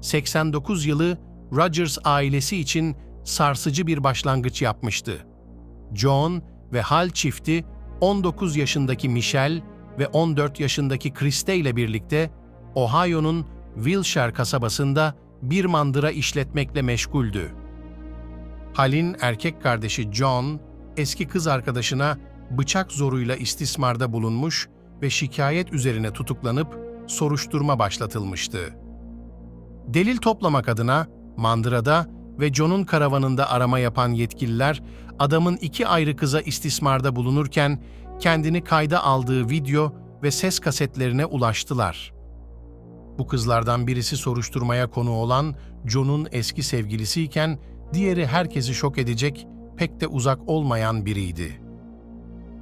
89 yılı Rogers ailesi için sarsıcı bir başlangıç yapmıştı. John ve Hal çifti 19 yaşındaki Michelle ve 14 yaşındaki Kriste ile birlikte Ohio'nun Wilshire kasabasında bir mandıra işletmekle meşguldü. Hal'in erkek kardeşi John, eski kız arkadaşına bıçak zoruyla istismarda bulunmuş ve şikayet üzerine tutuklanıp soruşturma başlatılmıştı. Delil toplamak adına mandırada ve John'un karavanında arama yapan yetkililer adamın iki ayrı kıza istismarda bulunurken kendini kayda aldığı video ve ses kasetlerine ulaştılar. Bu kızlardan birisi soruşturmaya konu olan John'un eski sevgilisiyken diğeri herkesi şok edecek, pek de uzak olmayan biriydi.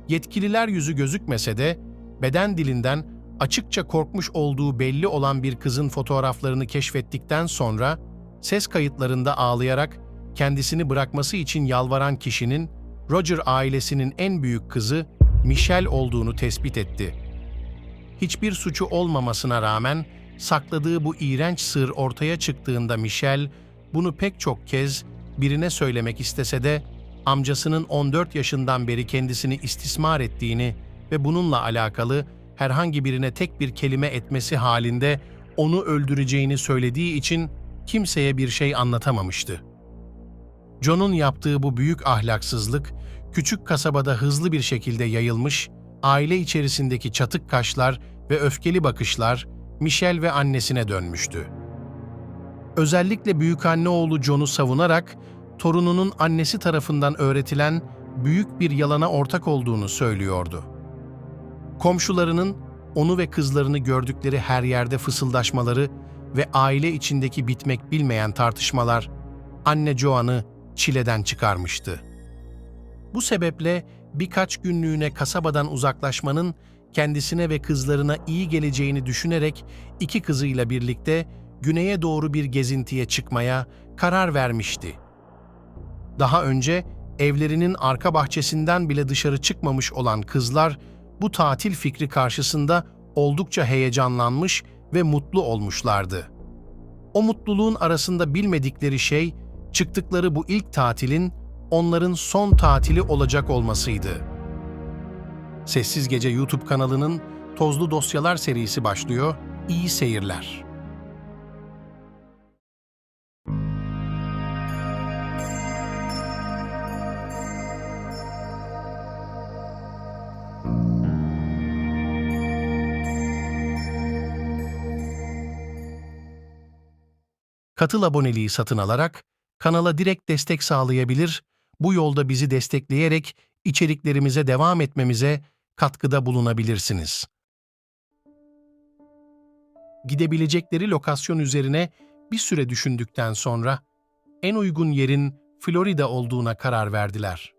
Yetkililer yüzü gözükmese de beden dilinden açıkça korkmuş olduğu belli olan bir kızın fotoğraflarını keşfettikten sonra ses kayıtlarında ağlayarak kendisini bırakması için yalvaran kişinin Roger ailesinin en büyük kızı Michelle olduğunu tespit etti. Hiçbir suçu olmamasına rağmen sakladığı bu iğrenç sır ortaya çıktığında Michelle bunu pek çok kez birine söylemek istese de amcasının 14 yaşından beri kendisini istismar ettiğini ve bununla alakalı herhangi birine tek bir kelime etmesi halinde onu öldüreceğini söylediği için kimseye bir şey anlatamamıştı. John'un yaptığı bu büyük ahlaksızlık, küçük kasabada hızlı bir şekilde yayılmış, aile içerisindeki çatık kaşlar ve öfkeli bakışlar Michelle ve annesine dönmüştü. Özellikle büyükanne oğlu John'u savunarak, torununun annesi tarafından öğretilen büyük bir yalana ortak olduğunu söylüyordu. Komşularının onu ve kızlarını gördükleri her yerde fısıldaşmaları ve aile içindeki bitmek bilmeyen tartışmalar anne Joan'ı çileden çıkarmıştı. Bu sebeple birkaç günlüğüne kasabadan uzaklaşmanın kendisine ve kızlarına iyi geleceğini düşünerek iki kızıyla birlikte güneye doğru bir gezintiye çıkmaya karar vermişti. Daha önce evlerinin arka bahçesinden bile dışarı çıkmamış olan kızlar bu tatil fikri karşısında oldukça heyecanlanmış ve mutlu olmuşlardı. O mutluluğun arasında bilmedikleri şey çıktıkları bu ilk tatilin onların son tatili olacak olmasıydı. Sessiz Gece YouTube kanalının Tozlu Dosyalar serisi başlıyor. İyi seyirler. Katıl aboneliği satın alarak kanala direkt destek sağlayabilir, bu yolda bizi destekleyerek içeriklerimize devam etmemize katkıda bulunabilirsiniz. Gidebilecekleri lokasyon üzerine bir süre düşündükten sonra en uygun yerin Florida olduğuna karar verdiler.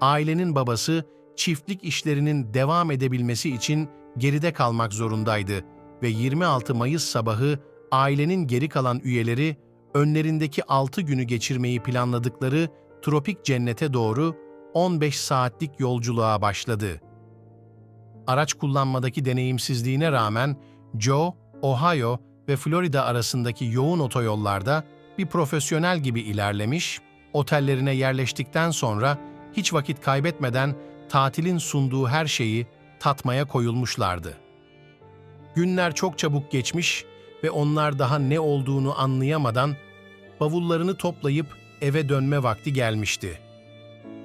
Ailenin babası çiftlik işlerinin devam edebilmesi için geride kalmak zorundaydı ve 26 Mayıs sabahı ailenin geri kalan üyeleri önlerindeki 6 günü geçirmeyi planladıkları tropik cennete doğru 15 saatlik yolculuğa başladı. Araç kullanmadaki deneyimsizliğine rağmen Joe, Ohio ve Florida arasındaki yoğun otoyollarda bir profesyonel gibi ilerlemiş, otellerine yerleştikten sonra hiç vakit kaybetmeden tatilin sunduğu her şeyi tatmaya koyulmuşlardı. Günler çok çabuk geçmiş ve onlar daha ne olduğunu anlayamadan bavullarını toplayıp eve dönme vakti gelmişti.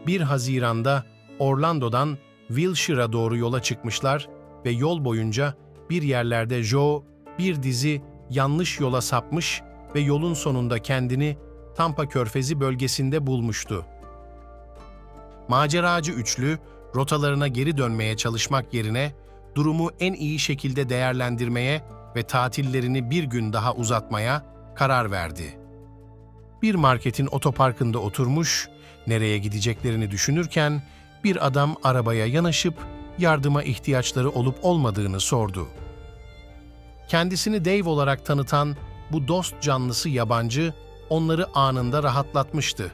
1 Haziran'da Orlando'dan Wilshire'a doğru yola çıkmışlar ve yol boyunca bir yerlerde Joe bir dizi yanlış yola sapmış ve yolun sonunda kendini Tampa Körfezi bölgesinde bulmuştu. Maceracı üçlü rotalarına geri dönmeye çalışmak yerine durumu en iyi şekilde değerlendirmeye ve tatillerini bir gün daha uzatmaya karar verdi. Bir marketin otoparkında oturmuş, nereye gideceklerini düşünürken bir adam arabaya yanaşıp yardıma ihtiyaçları olup olmadığını sordu. Kendisini Dave olarak tanıtan bu dost canlısı yabancı onları anında rahatlatmıştı.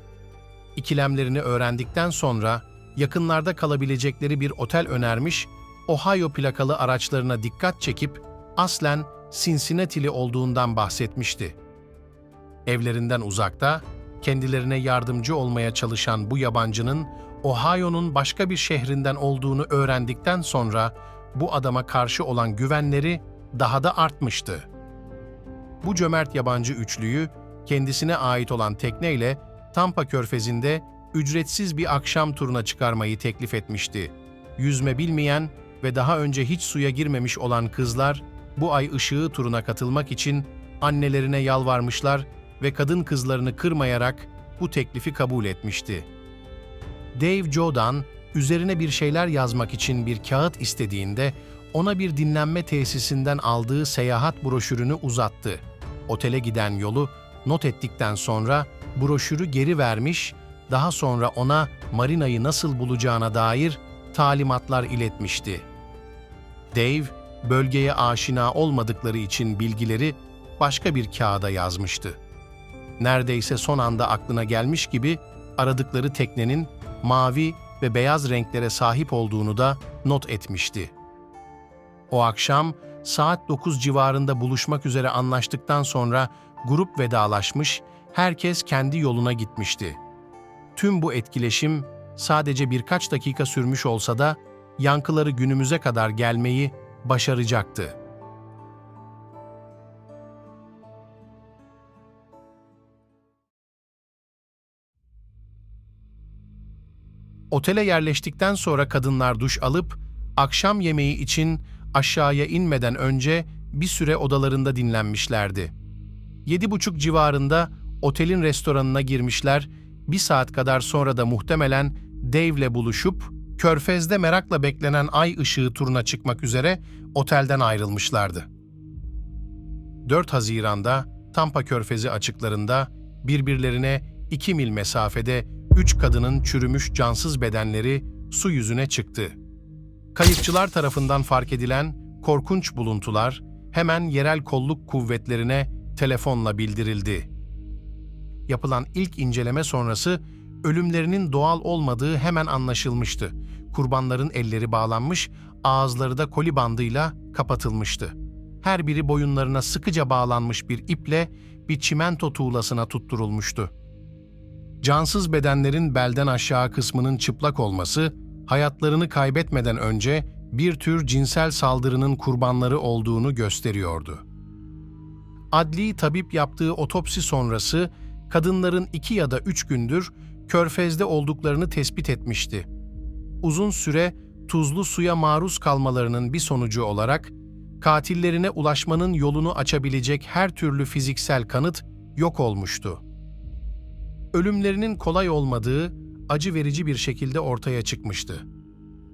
İkilemlerini öğrendikten sonra yakınlarda kalabilecekleri bir otel önermiş, Ohio plakalı araçlarına dikkat çekip aslen Cincinnati'li olduğundan bahsetmişti. Evlerinden uzakta, kendilerine yardımcı olmaya çalışan bu yabancının Ohio'nun başka bir şehrinden olduğunu öğrendikten sonra bu adama karşı olan güvenleri daha da artmıştı. Bu cömert yabancı üçlüyü kendisine ait olan tekneyle Tampa Körfezi'nde ücretsiz bir akşam turuna çıkarmayı teklif etmişti. Yüzme bilmeyen ve daha önce hiç suya girmemiş olan kızlar bu ay ışığı turuna katılmak için annelerine yalvarmışlar ve kadın kızlarını kırmayarak bu teklifi kabul etmişti. Dave Joe'dan üzerine bir şeyler yazmak için bir kağıt istediğinde ona bir dinlenme tesisinden aldığı seyahat broşürünü uzattı. Otele giden yolu not ettikten sonra broşürü geri vermiş, daha sonra ona marinayı nasıl bulacağına dair talimatlar iletmişti. Dave, bölgeye aşina olmadıkları için bilgileri başka bir kağıda yazmıştı. Neredeyse son anda aklına gelmiş gibi aradıkları teknenin mavi ve beyaz renklere sahip olduğunu da not etmişti. O akşam saat 9 civarında buluşmak üzere anlaştıktan sonra grup vedalaşmış, herkes kendi yoluna gitmişti. Tüm bu etkileşim sadece birkaç dakika sürmüş olsa da yankıları günümüze kadar gelmeyi başaracaktı. Otele yerleştikten sonra kadınlar duş alıp akşam yemeği için aşağıya inmeden önce bir süre odalarında dinlenmişlerdi. Yedi buçuk civarında otelin restoranına girmişler, bir saat kadar sonra da muhtemelen Dave'le buluşup Körfez'de merakla beklenen ay ışığı turuna çıkmak üzere otelden ayrılmışlardı. 4 Haziran'da Tampa Körfezi açıklarında birbirlerine 2 mil mesafede üç kadının çürümüş cansız bedenleri su yüzüne çıktı. Kayıkçılar tarafından fark edilen korkunç buluntular hemen yerel kolluk kuvvetlerine telefonla bildirildi. Yapılan ilk inceleme sonrası ölümlerinin doğal olmadığı hemen anlaşılmıştı. Kurbanların elleri bağlanmış, ağızları da koli bandıyla kapatılmıştı. Her biri boyunlarına sıkıca bağlanmış bir iple bir çimento tuğlasına tutturulmuştu. Cansız bedenlerin belden aşağı kısmının çıplak olması, hayatlarını kaybetmeden önce bir tür cinsel saldırının kurbanları olduğunu gösteriyordu. Adli tabip yaptığı otopsi sonrası kadınların iki ya da üç gündür körfezde olduklarını tespit etmişti. Uzun süre tuzlu suya maruz kalmalarının bir sonucu olarak katillerine ulaşmanın yolunu açabilecek her türlü fiziksel kanıt yok olmuştu. Ölümlerinin kolay olmadığı acı verici bir şekilde ortaya çıkmıştı.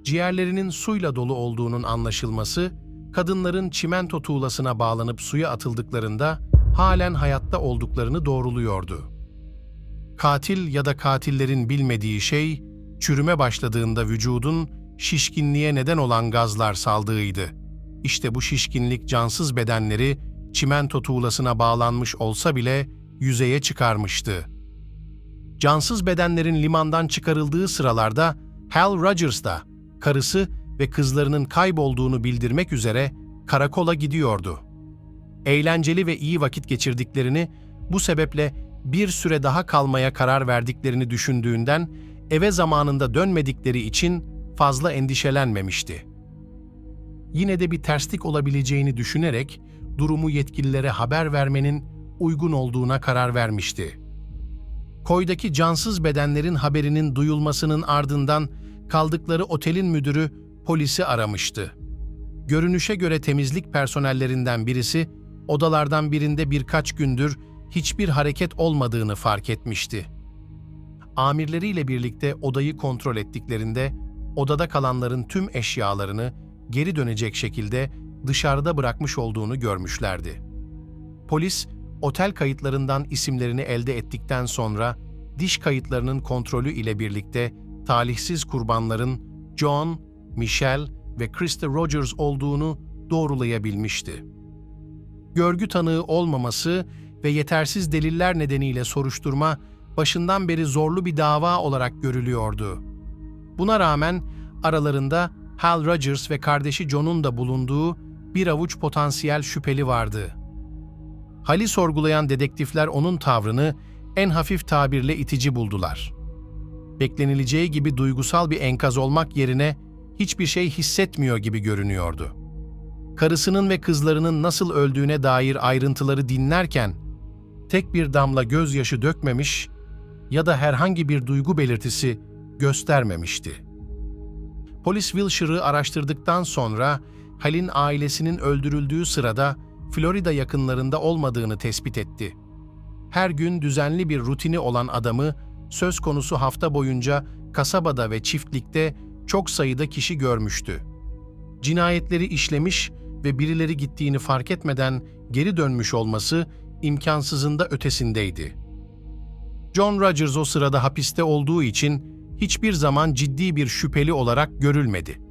Ciğerlerinin suyla dolu olduğunun anlaşılması, kadınların çimento tuğlasına bağlanıp suya atıldıklarında halen hayatta olduklarını doğruluyordu. Katil ya da katillerin bilmediği şey, çürüme başladığında vücudun şişkinliğe neden olan gazlar saldığıydı. İşte bu şişkinlik cansız bedenleri çimento tuğlasına bağlanmış olsa bile yüzeye çıkarmıştı. Cansız bedenlerin limandan çıkarıldığı sıralarda Hal Rogers da karısı ve kızlarının kaybolduğunu bildirmek üzere karakola gidiyordu. Eğlenceli ve iyi vakit geçirdiklerini, bu sebeple bir süre daha kalmaya karar verdiklerini düşündüğünden eve zamanında dönmedikleri için fazla endişelenmemişti. Yine de bir terslik olabileceğini düşünerek durumu yetkililere haber vermenin uygun olduğuna karar vermişti. Koydaki cansız bedenlerin haberinin duyulmasının ardından kaldıkları otelin müdürü polisi aramıştı. Görünüşe göre temizlik personellerinden birisi odalardan birinde birkaç gündür hiçbir hareket olmadığını fark etmişti. Amirleriyle birlikte odayı kontrol ettiklerinde odada kalanların tüm eşyalarını geri dönecek şekilde dışarıda bırakmış olduğunu görmüşlerdi. Polis, otel kayıtlarından isimlerini elde ettikten sonra diş kayıtlarının kontrolü ile birlikte talihsiz kurbanların John, Michelle ve Krista Rogers olduğunu doğrulayabilmişti. Görgü tanığı olmaması ve yetersiz deliller nedeniyle soruşturma başından beri zorlu bir dava olarak görülüyordu. Buna rağmen aralarında Hal Rogers ve kardeşi John'un da bulunduğu bir avuç potansiyel şüpheli vardı. Hal'i sorgulayan dedektifler onun tavrını en hafif tabirle itici buldular. Beklenileceği gibi duygusal bir enkaz olmak yerine hiçbir şey hissetmiyor gibi görünüyordu. Karısının ve kızlarının nasıl öldüğüne dair ayrıntıları dinlerken tek bir damla gözyaşı dökmemiş ya da herhangi bir duygu belirtisi göstermemişti. Polis Wilshire'ı araştırdıktan sonra Hal'in ailesinin öldürüldüğü sırada Florida yakınlarında olmadığını tespit etti. Her gün düzenli bir rutini olan adamı söz konusu hafta boyunca kasabada ve çiftlikte çok sayıda kişi görmüştü. Cinayetleri işlemiş ve birileri gittiğini fark etmeden geri dönmüş olması imkansızın da ötesindeydi. John Rogers o sırada hapiste olduğu için hiçbir zaman ciddi bir şüpheli olarak görülmedi.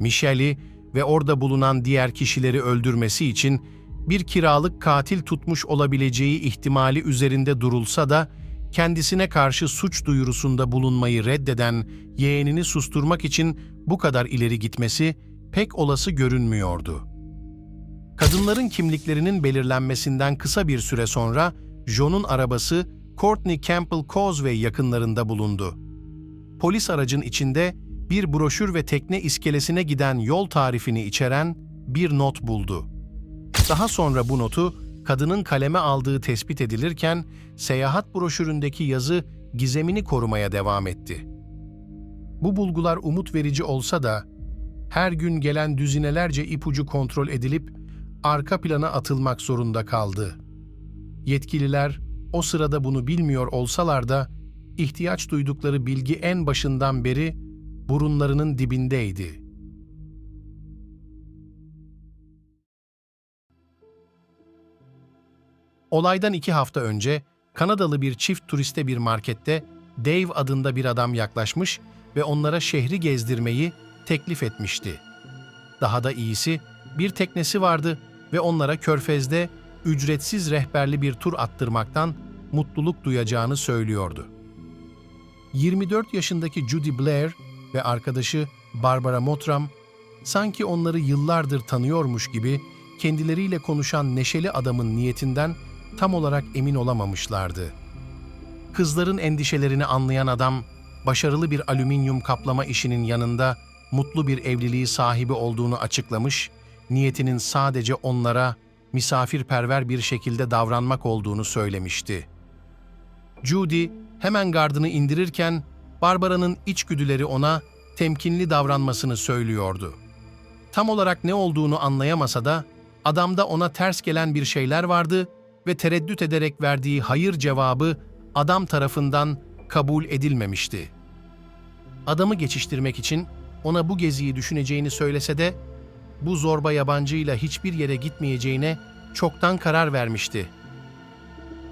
Michelle'i ve orada bulunan diğer kişileri öldürmesi için bir kiralık katil tutmuş olabileceği ihtimali üzerinde durulsa da kendisine karşı suç duyurusunda bulunmayı reddeden yeğenini susturmak için bu kadar ileri gitmesi pek olası görünmüyordu. Kadınların kimliklerinin belirlenmesinden kısa bir süre sonra John'un arabası Courtney Campbell Causeway yakınlarında bulundu. Polis aracın içinde bir broşür ve tekne iskelesine giden yol tarifini içeren bir not buldu. Daha sonra bu notu kadının kaleme aldığı tespit edilirken seyahat broşüründeki yazı gizemini korumaya devam etti. Bu bulgular umut verici olsa da her gün gelen düzinelerce ipucu kontrol edilip arka plana atılmak zorunda kaldı. Yetkililer o sırada bunu bilmiyor olsalar da ihtiyaç duydukları bilgi en başından beri burunlarının dibindeydi. Olaydan iki hafta önce Kanadalı bir çift turiste bir markette Dave adında bir adam yaklaşmış ve onlara şehri gezdirmeyi teklif etmişti. Daha da iyisi bir teknesi vardı ve onlara körfezde ücretsiz rehberli bir tur attırmaktan mutluluk duyacağını söylüyordu. 24 yaşındaki Judy Blair ve arkadaşı Barbara Motram sanki onları yıllardır tanıyormuş gibi kendileriyle konuşan neşeli adamın niyetinden tam olarak emin olamamışlardı. Kızların endişelerini anlayan adam, başarılı bir alüminyum kaplama işinin yanında mutlu bir evliliği sahibi olduğunu açıklamış, niyetinin sadece onlara misafirperver bir şekilde davranmak olduğunu söylemişti. Judy hemen gardını indirirken Barbara'nın içgüdüleri ona temkinli davranmasını söylüyordu. Tam olarak ne olduğunu anlayamasa da adamda ona ters gelen bir şeyler vardı ve tereddüt ederek verdiği hayır cevabı adam tarafından kabul edilmemişti. Adamı geçiştirmek için ona bu geziyi düşüneceğini söylese de bu zorba yabancıyla hiçbir yere gitmeyeceğine çoktan karar vermişti.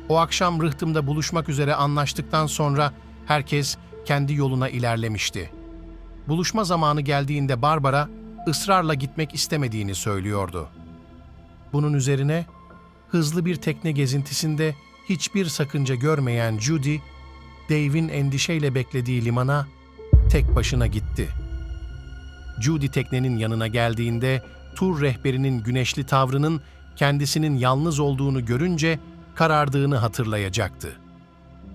O akşam rıhtımda buluşmak üzere anlaştıktan sonra herkes kendi yoluna ilerlemişti. Buluşma zamanı geldiğinde Barbara ısrarla gitmek istemediğini söylüyordu. Bunun üzerine hızlı bir tekne gezintisinde hiçbir sakınca görmeyen Judy, Dave'in endişeyle beklediği limana tek başına gitti. Judy teknenin yanına geldiğinde tur rehberinin güneşli tavrının kendisinin yalnız olduğunu görünce karardığını hatırlayacaktı.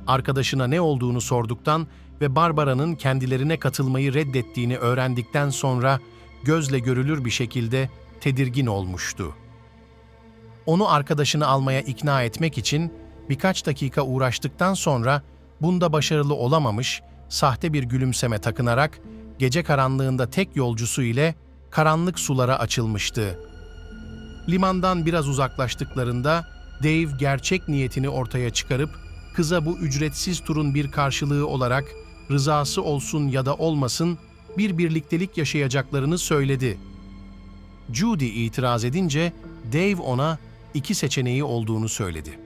Arkadaşına ne olduğunu sorduktan ve Barbara'nın kendilerine katılmayı reddettiğini öğrendikten sonra gözle görülür bir şekilde tedirgin olmuştu. Onu arkadaşını almaya ikna etmek için birkaç dakika uğraştıktan sonra bunda başarılı olamamış, sahte bir gülümseme takınarak gece karanlığında tek yolcusu ile karanlık sulara açılmıştı. Limandan biraz uzaklaştıklarında Dave gerçek niyetini ortaya çıkarıp kıza bu ücretsiz turun bir karşılığı olarak rızası olsun ya da olmasın bir birliktelik yaşayacaklarını söyledi. Judy itiraz edince Dave ona iki seçeneği olduğunu söyledi.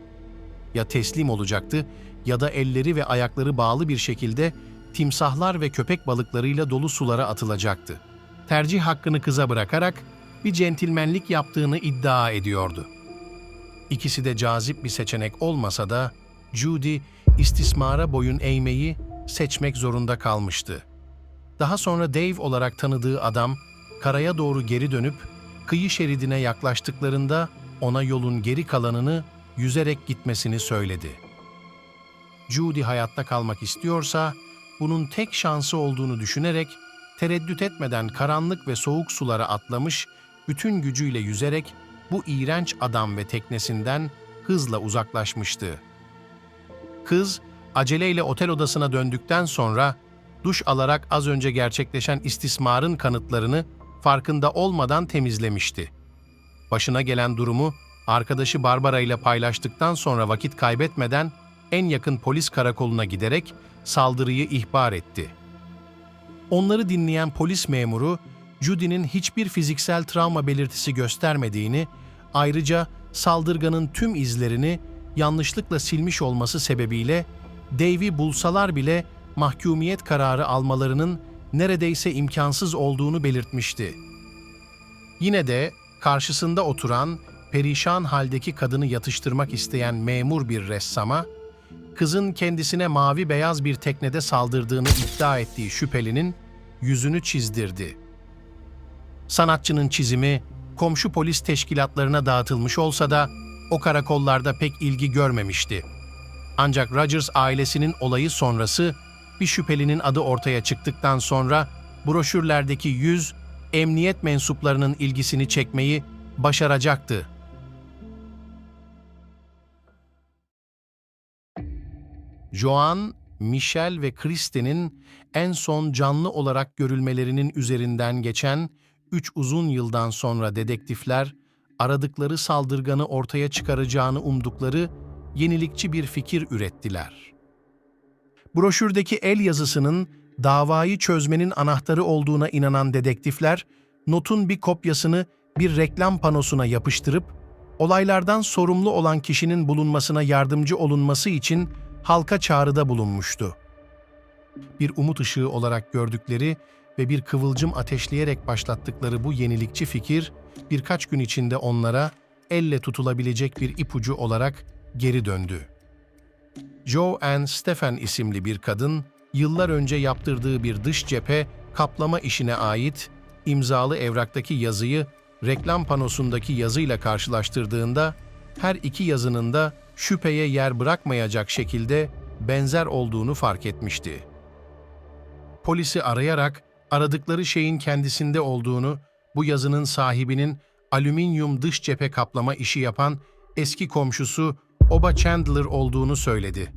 Ya teslim olacaktı ya da elleri ve ayakları bağlı bir şekilde timsahlar ve köpek balıklarıyla dolu sulara atılacaktı. Tercih hakkını kıza bırakarak bir centilmenlik yaptığını iddia ediyordu. İkisi de cazip bir seçenek olmasa da Judy istismara boyun eğmeyi seçmek zorunda kalmıştı. Daha sonra Dave olarak tanıdığı adam karaya doğru geri dönüp kıyı şeridine yaklaştıklarında ona yolun geri kalanını yüzerek gitmesini söyledi. Judy hayatta kalmak istiyorsa bunun tek şansı olduğunu düşünerek tereddüt etmeden karanlık ve soğuk sulara atlamış, bütün gücüyle yüzerek bu iğrenç adam ve teknesinden hızla uzaklaşmıştı. Kız aceleyle otel odasına döndükten sonra duş alarak az önce gerçekleşen istismarın kanıtlarını farkında olmadan temizlemişti. Başına gelen durumu arkadaşı Barbara ile paylaştıktan sonra vakit kaybetmeden en yakın polis karakoluna giderek saldırıyı ihbar etti. Onları dinleyen polis memuru, Judy'nin hiçbir fiziksel travma belirtisi göstermediğini, ayrıca saldırganın tüm izlerini yanlışlıkla silmiş olması sebebiyle Dave'i bulsalar bile mahkumiyet kararı almalarının neredeyse imkansız olduğunu belirtmişti. Yine de karşısında oturan, perişan haldeki kadını yatıştırmak isteyen memur bir ressama, kızın kendisine mavi beyaz bir teknede saldırdığını iddia ettiği şüphelinin yüzünü çizdirdi. Sanatçının çizimi komşu polis teşkilatlarına dağıtılmış olsa da o karakollarda pek ilgi görmemişti. Ancak Rogers ailesinin olayı sonrası bir şüphelinin adı ortaya çıktıktan sonra broşürlerdeki yüz emniyet mensuplarının ilgisini çekmeyi başaracaktı. Joan, Michel ve Christe'nin en son canlı olarak görülmelerinin üzerinden geçen üç uzun yıldan sonra dedektifler, aradıkları saldırganı ortaya çıkaracağını umdukları yenilikçi bir fikir ürettiler. Broşürdeki el yazısının davayı çözmenin anahtarı olduğuna inanan dedektifler, notun bir kopyasını bir reklam panosuna yapıştırıp, olaylardan sorumlu olan kişinin bulunmasına yardımcı olunması için halka çağrıda bulunmuştu. Bir umut ışığı olarak gördükleri ve bir kıvılcım ateşleyerek başlattıkları bu yenilikçi fikir, birkaç gün içinde onlara elle tutulabilecek bir ipucu olarak geri döndü. Joe Ann Stephen isimli bir kadın, yıllar önce yaptırdığı bir dış cephe kaplama işine ait imzalı evraktaki yazıyı reklam panosundaki yazıyla karşılaştırdığında her iki yazının da şüpheye yer bırakmayacak şekilde benzer olduğunu fark etmişti. Polisi arayarak aradıkları şeyin kendisinde olduğunu, bu yazının sahibinin alüminyum dış cephe kaplama işi yapan eski komşusu Oba Chandler olduğunu söyledi.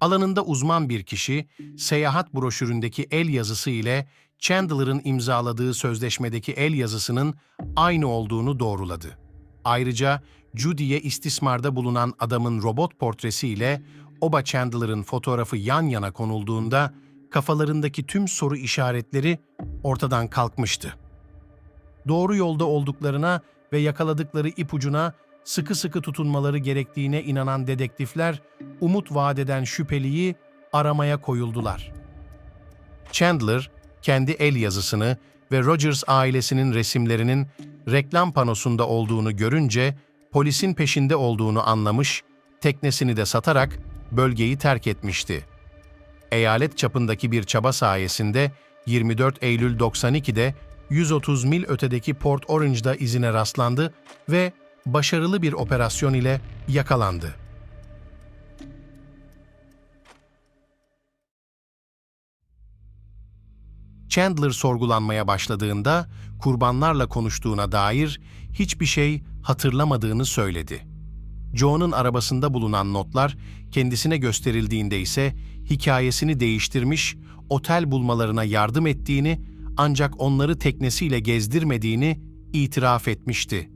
Alanında uzman bir kişi, seyahat broşüründeki el yazısı ile Chandler'ın imzaladığı sözleşmedeki el yazısının aynı olduğunu doğruladı. Ayrıca Judy'ye istismarda bulunan adamın robot portresi ile Oba Chandler'ın fotoğrafı yan yana konulduğunda kafalarındaki tüm soru işaretleri ortadan kalkmıştı. Doğru yolda olduklarına ve yakaladıkları ipucuna sıkı sıkı tutunmaları gerektiğine inanan dedektifler, umut vadeden şüpheliyi aramaya koyuldular. Chandler, kendi el yazısını ve Rogers ailesinin resimlerinin reklam panosunda olduğunu görünce polisin peşinde olduğunu anlamış, teknesini de satarak bölgeyi terk etmişti. Eyalet çapındaki bir çaba sayesinde 24 Eylül 92'de 130 mil ötedeki Port Orange'da izine rastlandı ve başarılı bir operasyon ile yakalandı. Chandler sorgulanmaya başladığında kurbanlarla konuştuğuna dair hiçbir şey hatırlamadığını söyledi. Joe'nun arabasında bulunan notlar kendisine gösterildiğinde ise hikayesini değiştirmiş, otel bulmalarına yardım ettiğini ancak onları teknesiyle gezdirmediğini itiraf etmişti.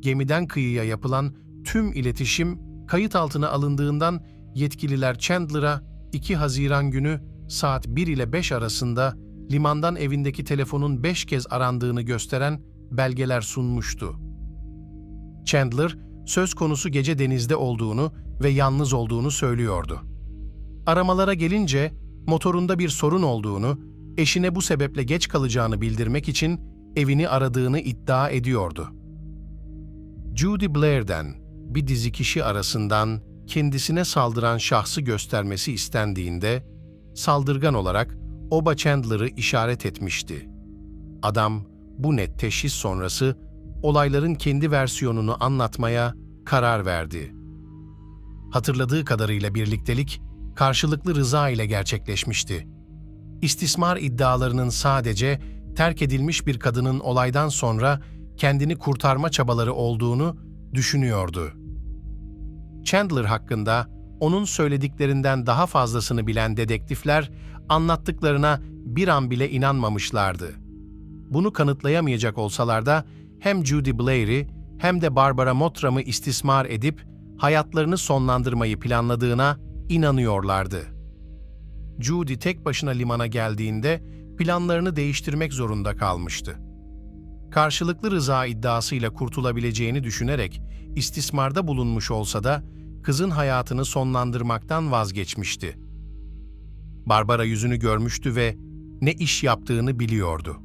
Gemiden kıyıya yapılan tüm iletişim kayıt altına alındığından yetkililer Chandler'a 2 Haziran günü saat 1 ile 5 arasında limandan evindeki telefonun 5 kez arandığını gösteren belgeler sunmuştu. Chandler, söz konusu gece denizde olduğunu ve yalnız olduğunu söylüyordu. Aramalara gelince motorunda bir sorun olduğunu, eşine bu sebeple geç kalacağını bildirmek için evini aradığını iddia ediyordu. Judy Blair'den bir dizi kişi arasından kendisine saldıran şahsı göstermesi istendiğinde, saldırgan olarak Oba Chandler'ı işaret etmişti. Adam, bu net teşhis sonrası olayların kendi versiyonunu anlatmaya karar verdi. Hatırladığı kadarıyla birliktelik karşılıklı rıza ile gerçekleşmişti. İstismar iddialarının sadece terk edilmiş bir kadının olaydan sonra kendini kurtarma çabaları olduğunu düşünüyordu. Chandler hakkında onun söylediklerinden daha fazlasını bilen dedektifler anlattıklarına bir an bile inanmamışlardı. Bunu kanıtlayamayacak olsalar da hem Judy Blair'i hem de Barbara Mottram'ı istismar edip hayatlarını sonlandırmayı planladığına inanıyorlardı. Judy tek başına limana geldiğinde planlarını değiştirmek zorunda kalmıştı. Karşılıklı rıza iddiasıyla kurtulabileceğini düşünerek istismarda bulunmuş olsa da kızın hayatını sonlandırmaktan vazgeçmişti. Barbara yüzünü görmüştü ve ne iş yaptığını biliyordu.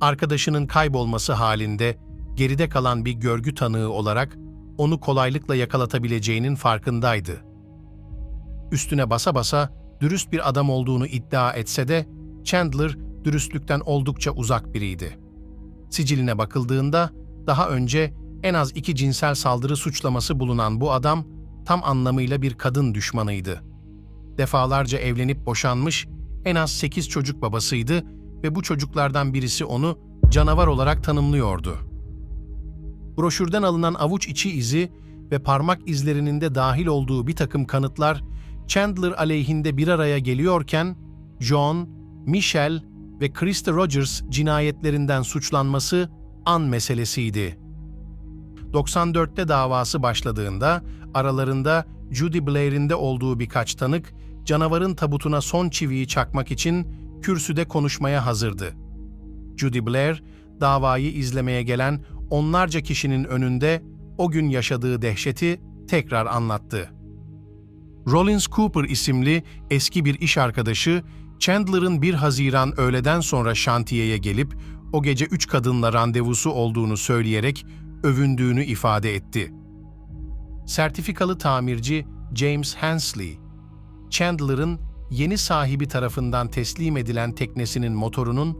Arkadaşının kaybolması halinde geride kalan bir görgü tanığı olarak onu kolaylıkla yakalatabileceğinin farkındaydı. Üstüne basa basa dürüst bir adam olduğunu iddia etse de Chandler dürüstlükten oldukça uzak biriydi. Siciline bakıldığında daha önce en az iki cinsel saldırı suçlaması bulunan bu adam tam anlamıyla bir kadın düşmanıydı. Defalarca evlenip boşanmış, en az sekiz çocuk babasıydı ve bu çocuklardan birisi onu canavar olarak tanımlıyordu. Broşürden alınan avuç içi izi ve parmak izlerinin de dahil olduğu bir takım kanıtlar Chandler aleyhinde bir araya geliyorken, John, Michelle ve Krista Rogers cinayetlerinden suçlanması an meselesiydi. 94'te davası başladığında aralarında Judy Blair'in de olduğu birkaç tanık canavarın tabutuna son çiviyi çakmak için kürsüde konuşmaya hazırdı. Judy Blair davayı izlemeye gelen onlarca kişinin önünde o gün yaşadığı dehşeti tekrar anlattı. Rollins Cooper isimli eski bir iş arkadaşı Chandler'ın 1 Haziran öğleden sonra şantiyeye gelip o gece üç kadınla randevusu olduğunu söyleyerek övündüğünü ifade etti. Sertifikalı tamirci James Hensley, Chandler'ın yeni sahibi tarafından teslim edilen teknesinin motorunun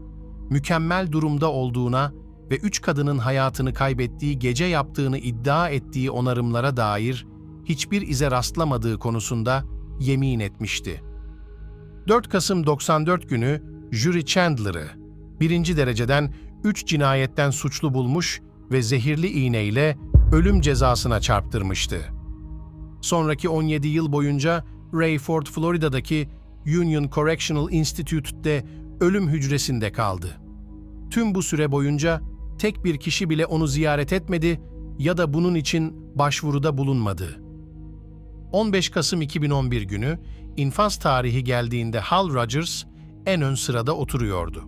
mükemmel durumda olduğuna ve üç kadının hayatını kaybettiği gece yaptığını iddia ettiği onarımlara dair hiçbir ize rastlamadığı konusunda yemin etmişti. 4 Kasım 94 günü jüri Chandler'ı birinci dereceden 3 cinayetten suçlu bulmuş ve zehirli iğneyle ölüm cezasına çarptırmıştı. Sonraki 17 yıl boyunca Rayford, Florida'daki Union Correctional Institute'de ölüm hücresinde kaldı. Tüm bu süre boyunca tek bir kişi bile onu ziyaret etmedi ya da bunun için başvuruda bulunmadı. 15 Kasım 2011 günü infaz tarihi geldiğinde Hal Rogers en ön sırada oturuyordu.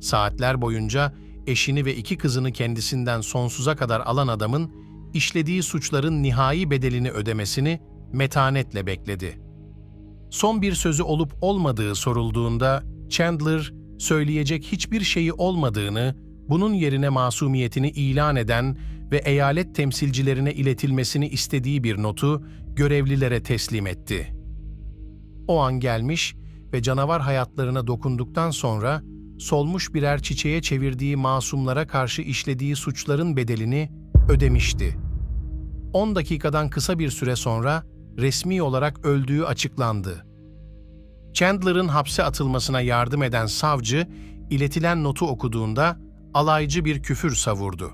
Saatler boyunca eşini ve iki kızını kendisinden sonsuza kadar alan adamın işlediği suçların nihai bedelini ödemesini metanetle bekledi. Son bir sözü olup olmadığı sorulduğunda Chandler söyleyecek hiçbir şeyi olmadığını, bunun yerine masumiyetini ilan eden ve eyalet temsilcilerine iletilmesini istediği bir notu görevlilere teslim etti. O an gelmiş ve canavar hayatlarına dokunduktan sonra solmuş birer çiçeğe çevirdiği masumlara karşı işlediği suçların bedelini ödemişti. 10 dakikadan kısa bir süre sonra resmi olarak öldüğü açıklandı. Chandler'ın hapse atılmasına yardım eden savcı, iletilen notu okuduğunda alaycı bir küfür savurdu.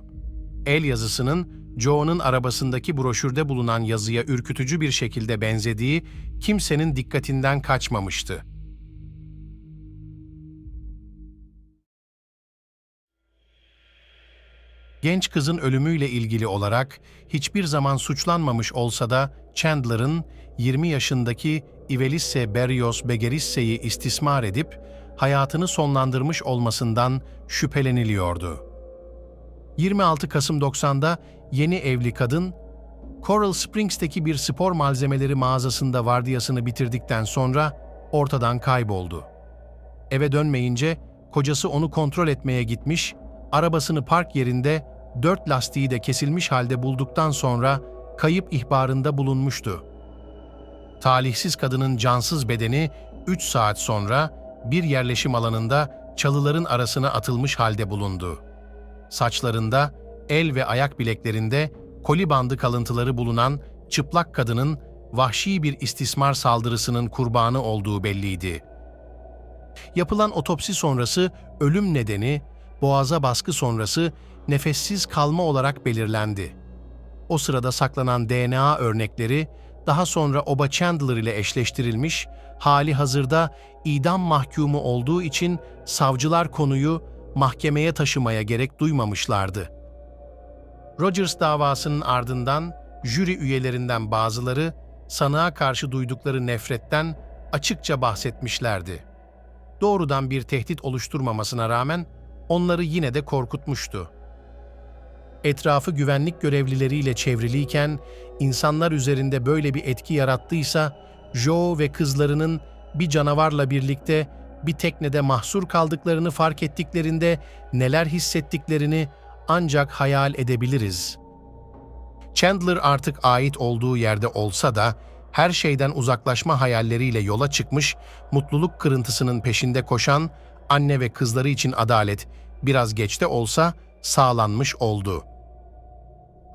El yazısının Joe'nun arabasındaki broşürde bulunan yazıya ürkütücü bir şekilde benzediği kimsenin dikkatinden kaçmamıştı. Genç kızın ölümüyle ilgili olarak hiçbir zaman suçlanmamış olsa da Chandler'ın 20 yaşındaki Ivelisse Berrios Begerisse'yi istismar edip hayatını sonlandırmış olmasından şüpheleniliyordu. 26 Kasım 90'da yeni evli kadın, Coral Springs'teki bir spor malzemeleri mağazasında vardiyasını bitirdikten sonra ortadan kayboldu. Eve dönmeyince kocası onu kontrol etmeye gitmiş, arabasını park yerinde dört lastiği de kesilmiş halde bulduktan sonra kayıp ihbarında bulunmuştu. Talihsiz kadının cansız bedeni 3 saat sonra bir yerleşim alanında çalıların arasına atılmış halde bulundu. Saçlarında, el ve ayak bileklerinde koli bandı kalıntıları bulunan çıplak kadının vahşi bir istismar saldırısının kurbanı olduğu belliydi. Yapılan otopsi sonrası ölüm nedeni boğaza baskı sonrası nefessiz kalma olarak belirlendi. O sırada saklanan DNA örnekleri daha sonra Oba Chandler ile eşleştirilmiş, hali hazırda idam mahkumu olduğu için savcılar konuyu mahkemeye taşımaya gerek duymamışlardı. Rogers davasının ardından jüri üyelerinden bazıları sanığa karşı duydukları nefretten açıkça bahsetmişlerdi. Doğrudan bir tehdit oluşturmamasına rağmen onları yine de korkutmuştu. Etrafı güvenlik görevlileriyle çevriliyken insanlar üzerinde böyle bir etki yarattıysa Joe ve kızlarının bir canavarla birlikte bir teknede mahsur kaldıklarını fark ettiklerinde neler hissettiklerini ancak hayal edebiliriz. Chandler artık ait olduğu yerde olsa da her şeyden uzaklaşma hayalleriyle yola çıkmış, mutluluk kırıntısının peşinde koşan anne ve kızları için adalet biraz geç de olsa sağlanmış oldu.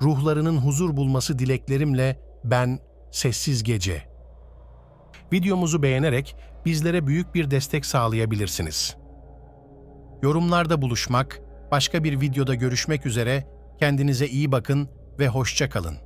Ruhlarının huzur bulması dileklerimle ben Sessiz Gece. Videomuzu beğenerek bizlere büyük bir destek sağlayabilirsiniz. Yorumlarda buluşmak, başka bir videoda görüşmek üzere kendinize iyi bakın ve hoşça kalın.